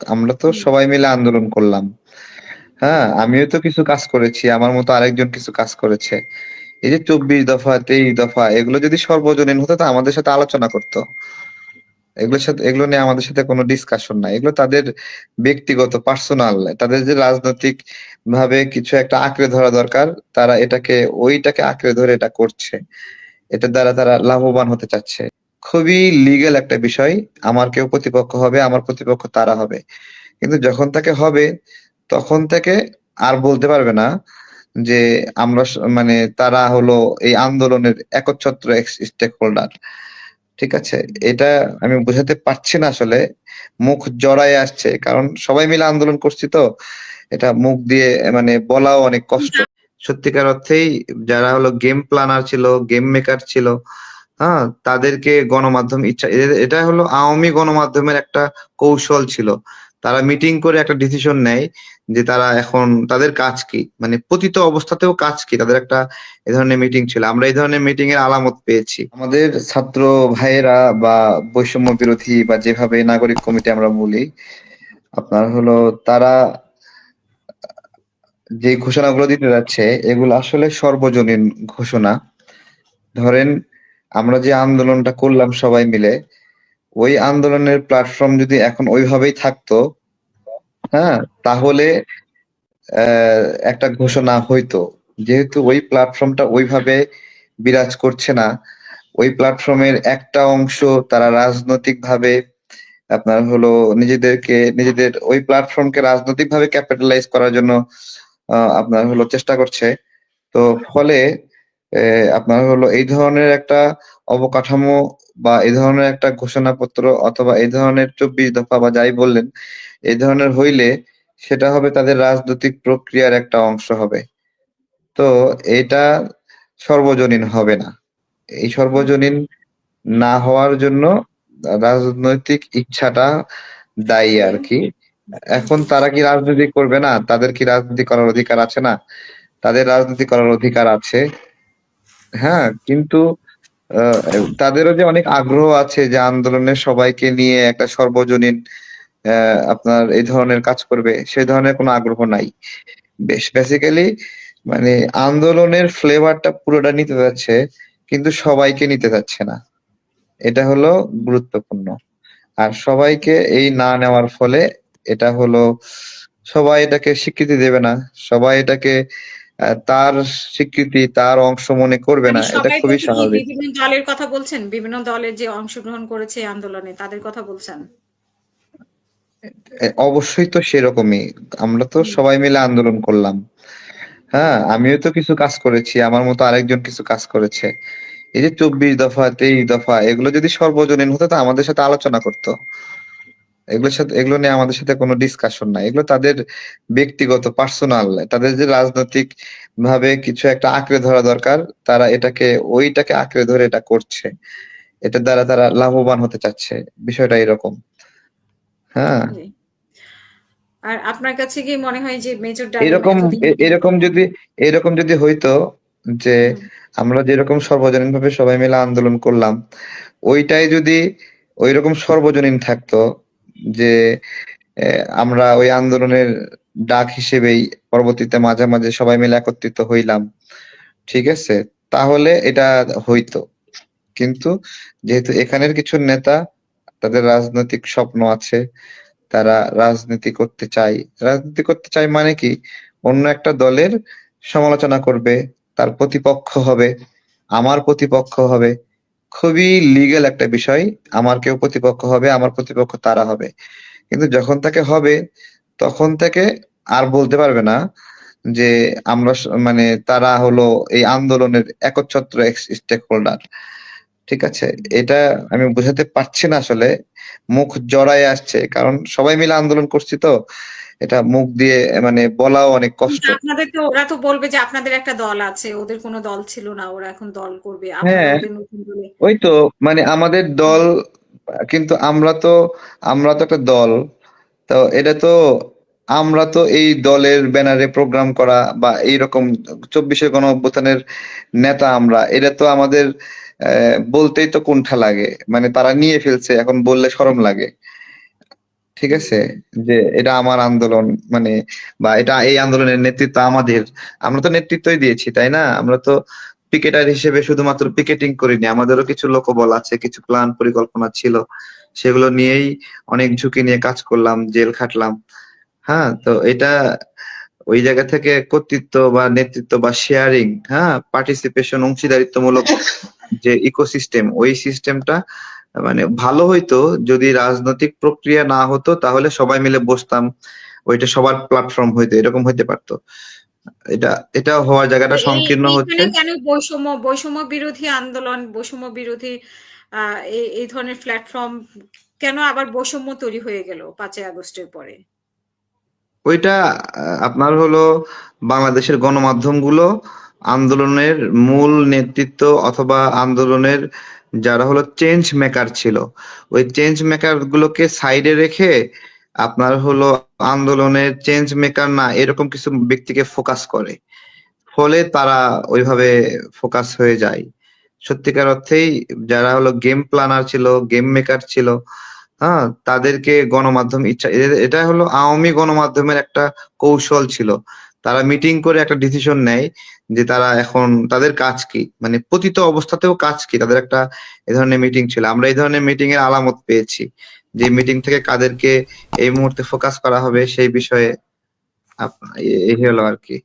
আমরা তো সবাই মিলে আন্দোলন করলাম। হ্যাঁ? আমিও তো কিছু কাজ করেছি। আমার মতো আরেকজন কিছু কাজ করেছে। এই যে ২৪ দফা, ২৩ দফা এগুলো যদি সর্বজনীন হতো তো আমাদের সাথে আলোচনা করত। এগুলোর সাথে এগুলো নিয়ে আমাদের সাথে কোনো ডিসকাশন নাই। এগুলো তাদের ব্যক্তিগত পার্সোনাল। তাদের যে রাজনৈতিক ভাবে কিছু একটা আঁকড়ে ধরা দরকার, তারা এটাকে ওইটাকে আঁকড়ে ধরে এটা করছে। এটার দ্বারা তারা লাভবান হতে চাচ্ছে। খুবই লিগ্যাল একটা বিষয়। আমার কেউ প্রতিপক্ষ হবে, আমার প্রতিপক্ষ তারা হবে। কিন্তু যখন তাকে হবে, তখন থেকে আর বলতে পারবে না যে আমরা মানে তারা হলো এই আন্দোলনের একচ্ছত্র স্টেক হোল্ডার। ঠিক আছে? এটা আমি বোঝাতে পারছি না আসলে। মুখ জড়ায় আসছে। কারণ সবাই মিলে আন্দোলন করছি তো। এটা মুখ দিয়ে মানে বলাও অনেক কষ্ট। সত্যিকার অর্থেই যারা হলো গেম প্ল্যানার ছিল, গেম মেকার ছিল, হ্যাঁ? তাদেরকে গণমাধ্যম ইচ্ছা এটা হলো আওয়ামী গণমাধ্যমের একটা কৌশল ছিল। তারা মিটিং করে একটা ডিসিশন নেয় যে তারা এখন তাদের কাজ কি? মানে পতিত অবস্থাতেও কাজ কি? তাদের একটা এ ধরনের মিটিং ছিল। আমরা এই ধরনের মিটিং এর আলামত পেয়েছি। আমাদের ছাত্র ভাইয়েরা বা বৈষম্য বিরোধী বা যেভাবে নাগরিক কমিটি আমরা বলি, আপনার হলো তারা যে ঘোষণাগুলো দিতে যাচ্ছে এগুলো আসলে সর্বজনীন ঘোষণা। ধরেন আমরা যে আন্দোলনটা করলাম সবাই মিলে, ওই আন্দোলনের প্ল্যাটফর্ম যদি এখন ওইভাবেই থাকতো, হ্যাঁ? তাহলে একটা ঘোষণা হইতো। যেহেতু ওই প্ল্যাটফর্মটা ওইভাবে বিরাজ করছে না, ওই প্ল্যাটফর্মের একটা অংশ তারা রাজনৈতিকভাবে আপনার হলো নিজেদেরকে নিজেদের ওই প্ল্যাটফর্মকে রাজনৈতিকভাবে ক্যাপিটালাইজ করার জন্য আপনার হলো চেষ্টা করছে। তো ফলে আপনার হলো এই ধরনের একটা অবকাঠামো বা এই ধরনের একটা ঘোষণাপত্র অথবা এই ধরনের ২৪ দফা বা যাই বললেন, এই ধরনের হইলে সেটা হবে তাদের রাজনৈতিক প্রক্রিয়ার একটা অংশ হবে। তো এটা সর্বজনীন হবে না। এই সর্বজনীন না হওয়ার জন্য রাজনৈতিক ইচ্ছাটা দায়ী আর কি এখন তারা কি রাজনীতি করবে না? তাদের কি রাজনীতি করার অধিকার আছে না? তাদের রাজনীতি করার অধিকার আছে। হ্যাঁ? কিন্তু তাদেরও যে অনেক আগ্রহ আছে যে আন্দোলনের সবাইকে নিয়ে একটা সর্বজনীন আপনার এই ধরনের কাজ করবে, সে ধরনের কোনো আগ্রহ নাই। বেশ বেসিক্যালি মানে আন্দোলনের ফ্লেভারটা পুরোটা নিতে যাচ্ছে, কিন্তু সবাইকে নিতে যাচ্ছে না। এটা হলো গুরুত্বপূর্ণ। আর সবাইকে এই না নেওয়ার ফলে এটা হলো সবাই এটাকে স্বীকৃতি দেবে না। সবাই এটাকে তার স্বীকৃতি, তার অংশ মনে করবে মানে না। এটা খুবই স্বাভাবিক। বিভিন্ন দলের কথা বলছেন? বিভিন্ন দলের যে অংশগ্রহণ করেছে আন্দোলনে তাদের কথা বলছেন? অবশ্যই তো সেরকমই। আমরা তো সবাই মিলে আন্দোলন করলাম। হ্যাঁ? আমিও তো কিছু কাজ করেছি। আমার মতো আরেকজন কিছু কাজ করেছে। এই যে ২৪ দফা, ২৩ দফা এগুলো যদি সর্বজনীন হতো তো আমাদের সাথে আলোচনা করত। এগুলোর সাথে এগুলো নিয়ে আমাদের সাথে কোনো ডিসকাশন নাই। এগুলো তাদের ব্যক্তিগত পার্সোনাল। তাদের যে রাজনৈতিক ভাবে কিছু একটা আঁকড়ে ধরা দরকার, তারা এটাকে ওইটাকে আঁকড়ে ধরে এটা করছে। এটার দ্বারা তারা লাভবান হতে চাচ্ছে। বিষয়টা এরকম। হ্যাঁ? আর আপনার কাছে কি মনে হয় যে মেজর এরকম এরকম যদি এরকম যদি হইতো যে আমরা যেরকম সর্বজনীনভাবে সবাই মিলে আন্দোলন করলাম, ওইটাই যদি ঐরকম সর্বজনীন থাকতো যে আমরা ওই আন্দোলনের ডাক হিসেবেই পরবর্তীতে মাঝে, মাঝে সবাই মিলে একত্রিত হইলাম। ঠিক আছে? তাহলে এটা হইতো। কিন্তু যেহেতু এখানের কিছু নেতা তাদের রাজনৈতিক স্বপ্ন আছে। তারা রাজনীতি করতে চায়। রাজনীতি করতে চায় মানে কি? অন্য একটা দলের সমালোচনা করবে, তার প্রতিপক্ষ হবে, আমার প্রতিপক্ষ হবে। খুবই লিগেল একটা বিষয়। আমার কেউ প্রতিপক্ষ হবে, আমার প্রতিপক্ষ তারা হবে। কিন্তু যখন তাকে হবে, তখন থেকে আর বলতে পারবে না যে আমরা মানে তারা হলো এই আন্দোলনের একচ্ছত্র স্টেক হোল্ডার। ঠিক আছে? এটা আমি বোঝাতে পারছি না আসলে। মুখ জড়ায় আসছে। কারণ সবাই মিলে আন্দোলন করছি তো। এটা মুখ দিয়ে মানে বলাও অনেক কষ্ট। আপনাদের তো ওরা তো বলবে যে আপনাদের একটা দল আছে। ওদের কোনো দল ছিল না। ওরা এখন দল করবে। হ্যাঁ, ওই তো মানে আমাদের দল কিন্তু আমরা তো আমরা তো একটা দল। তো এটা তো আমরা তো এই দলের ব্যানারে প্রোগ্রাম করা বা এইরকম ২৪ এর গণঅভ্যুত্থানের নেতা আমরা। এটা তো আমাদের বলতেই তো কুণ্ঠা লাগে। মানে তারা নিয়ে ফেলছে। এখন বললে শরম লাগে। ঠিক আছে? যে এটা আমার আন্দোলন মানে বা এটা এই আন্দোলনের নেতৃত্ব আমাদের। আমরা তো নেতৃত্বই দিয়েছি, তাই না? আমরা তো পিকেটার হিসেবে শুধুমাত্র পিকেটিং করিনি, আমাদেরও কিছু লোকবল আছে, কিছু প্ল্যান পরিকল্পনা ছিল। সেগুলো নিয়েই অনেক ঝুঁকি নিয়ে কাজ করলাম, জেল খাটলাম। হ্যাঁ তো এটা ওই জায়গা থেকে কর্তৃত্ব বা নেতৃত্ব বা শেয়ারিং হ্যাঁ পার্টিসিপেশন অংশীদারিত্বমূলক যে ইকোসিস্টেম ওই সিস্টেমটা মানে ভালো হইতো যদি রাজনৈতিক প্রক্রিয়া না হতো তাহলে সবাই মিলে বসতাম ওইটা সবার প্ল্যাটফর্ম হইতো এরকম হইতে পারতো। এটা এটা হওয়ার জায়গাটা সংকীর্ণ হচ্ছে। কেন বৈষম্য বৈষম্য বিরোধী আন্দোলন বৈষম্য বিরোধী এই ধরনের প্ল্যাটফর্ম কেন আবার বৈষম্য তৈরি হয়ে গেল পাঁচই আগস্টের পরে? ওইটা আপনার হলো বাংলাদেশের গণমাধ্যমগুলো আন্দোলনের মূল নেতৃত্ব অথবা আন্দোলনের যারা হলো চেঞ্জ মেকার ছিল। ওই চেঞ্জ মেকার গুলোকে সাইডে রেখে আপনার হলো আন্দোলনের চেঞ্জ মেকার না, এরকম কিছু ব্যক্তিকে ফোকাস করে। ফলে তারা ওইভাবে ফোকাস হয়ে যায়। সত্যিকার অর্থেই যারা হলো গেম প্ল্যানার ছিল গেম মেকার ছিল হ্যাঁ তাদেরকে গণমাধ্যম ইচ্ছা এটা হলো আওয়ামী গণমাধ্যমের একটা কৌশল ছিল। তারা মিটিং করে একটা ডিসিশন নেয়। যে তারা এখন, তাদের কাজ কি? মানে পতিত অবস্থাতেও কাজ কি? তাদের একটা এ ধরনের মিটিং ছিল। আমরা এই ধরনের মিটিং এর আলামত পেয়েছি। যে মিটিং থেকে কাদেরকে এই মুহূর্তে ফোকাস করা হবে সেই বিষয়ে এই হলো আর কি।